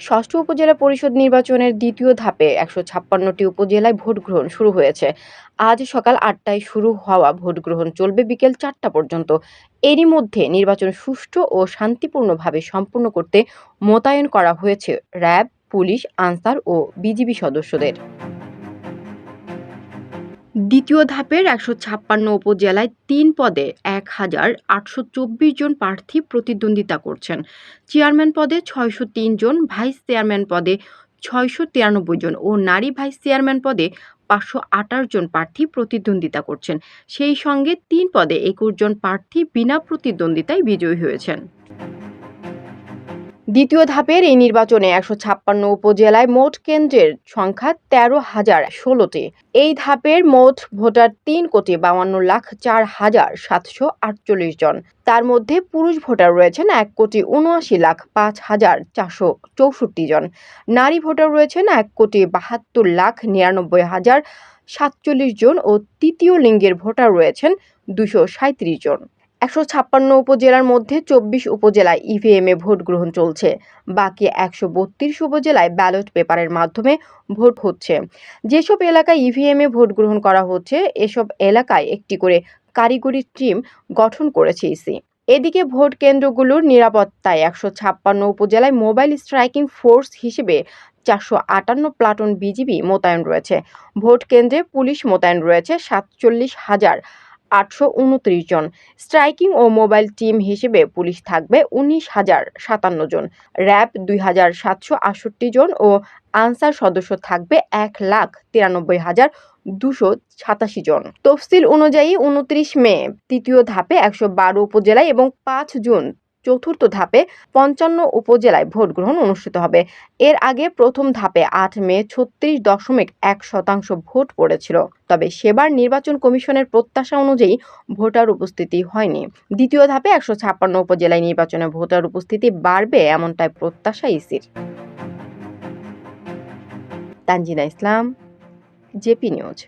ষষ্ঠ উপজেলা পরিষদ নির্বাচনের দ্বিতীয় ধাপে একশো ছাপ্পান্নটি উপজেলায় ভোট গ্রহণ শুরু হয়েছে। আজ সকাল আটটায় শুরু হওয়া ভোট গ্রহণ চলবে বিকেল চারটা পর্যন্ত। এরই মধ্যে নির্বাচন সুষ্ঠু ও শান্তিপূর্ণভাবে সম্পন্ন করতে মোতায়েন করা হয়েছে র্যাব, পুলিশ, আনসার ও বিজিবি সদস্যদের। দ্বিতীয় ধাপের একশো ছাপ্পান্ন উপজেলায় তিন পদে এক হাজার আটশো চব্বিশ জন প্রার্থী প্রতিদ্বন্দ্বিতা করছেন। চেয়ারম্যান পদে ছয়শো তিন জন, ভাইস চেয়ারম্যান পদে ছয়শো তিরানব্বই জন ও নারী ভাইস চেয়ারম্যান পদে পাঁচশো আঠাশ জন প্রার্থী প্রতিদ্বন্দ্বিতা করছেন। সেই সঙ্গে তিন পদে একুশ জন প্রার্থী বিনা প্রতিদ্বন্দ্বিতায় বিজয়ী হয়েছেন। দ্বিতীয় ধাপের এই নির্বাচনে একশো ছাপ্পান্ন উপজেলায় মোট কেন্দ্রের সংখ্যা তেরো হাজার ষোলোটি। এই ধাপের মোট ভোটার তিন কোটি বাউান্ন লাখ চার হাজার সাতশো আটচল্লিশ জন। তার মধ্যে পুরুষ ভোটার রয়েছেন এক কোটি উনআশি লাখ পাঁচ হাজার চারশো চৌষট্টি জন। নারী ভোটার রয়েছেন এক কোটি বাহাত্তর লাখ নিরানব্বই হাজার সাতচল্লিশ জন ও তৃতীয় লিঙ্গের ভোটার রয়েছেন দুশো সাঁত্রিশ জন। একশো ছাপ্পান্ন উপজেলার মধ্যে চব্বিশ উপজেলায় ইভিএমে ভোট গ্রহণ চলছে। বাকি একশো বত্রিশ উপজেলায় ব্যালট পেপারের মাধ্যমে ভোট হচ্ছে। যেসব এলাকায় ইভিএমে ভোট গ্রহণ করা হচ্ছে, এসব এলাকায় একটি করে কারিগরি টিম গঠন করেছে ইসি এদিকে ভোট কেন্দ্রগুলোর নিরাপত্তায় একশো ছাপ্পান্ন উপজেলায় মোবাইল স্ট্রাইকিং ফোর্স হিসেবে চারশো আটান্ন প্লাটুন বিজিবি মোতায়েন রয়েছে। ভোট কেন্দ্রে পুলিশ মোতায়েন রয়েছে সাতচল্লিশ হাজার আটশো উনত্রিশ জন। স্ট্রাইকিং ও মোবাইল টিম হিসেবে পুলিশ থাকবে উনিশ হাজার সাতান্ন জন। র্যাব দুই হাজার সাতশো আটষট্টি জন ও আনসার সদস্য থাকবে এক লাখ তিরানব্বই হাজার দুশো সাতাশি জন। তফসিল অনুযায়ী উনত্রিশ মে, তৃতীয় ধাপে একশো বারো উপজেলায় এবং পাঁচ জুন চতুর্থ ধাপে পঞ্চান্ন উপজেলায় ভোট গ্রহণ অনুষ্ঠিত হবে। এর আগে প্রথম ধাপে আট মে ছত্রিশ দশমিক এক শতাংশ ভোট পড়েছিল। তবে সেবার নির্বাচন কমিশনের প্রত্যাশা অনুযায়ী ভোটার উপস্থিতি হয়নি। দ্বিতীয় ধাপে একশো ছাপ্পান্ন উপজেলায় নির্বাচনে ভোটার উপস্থিতি বাড়বে এমনটাই প্রত্যাশা ইসির। Tanzina Islam, JP News.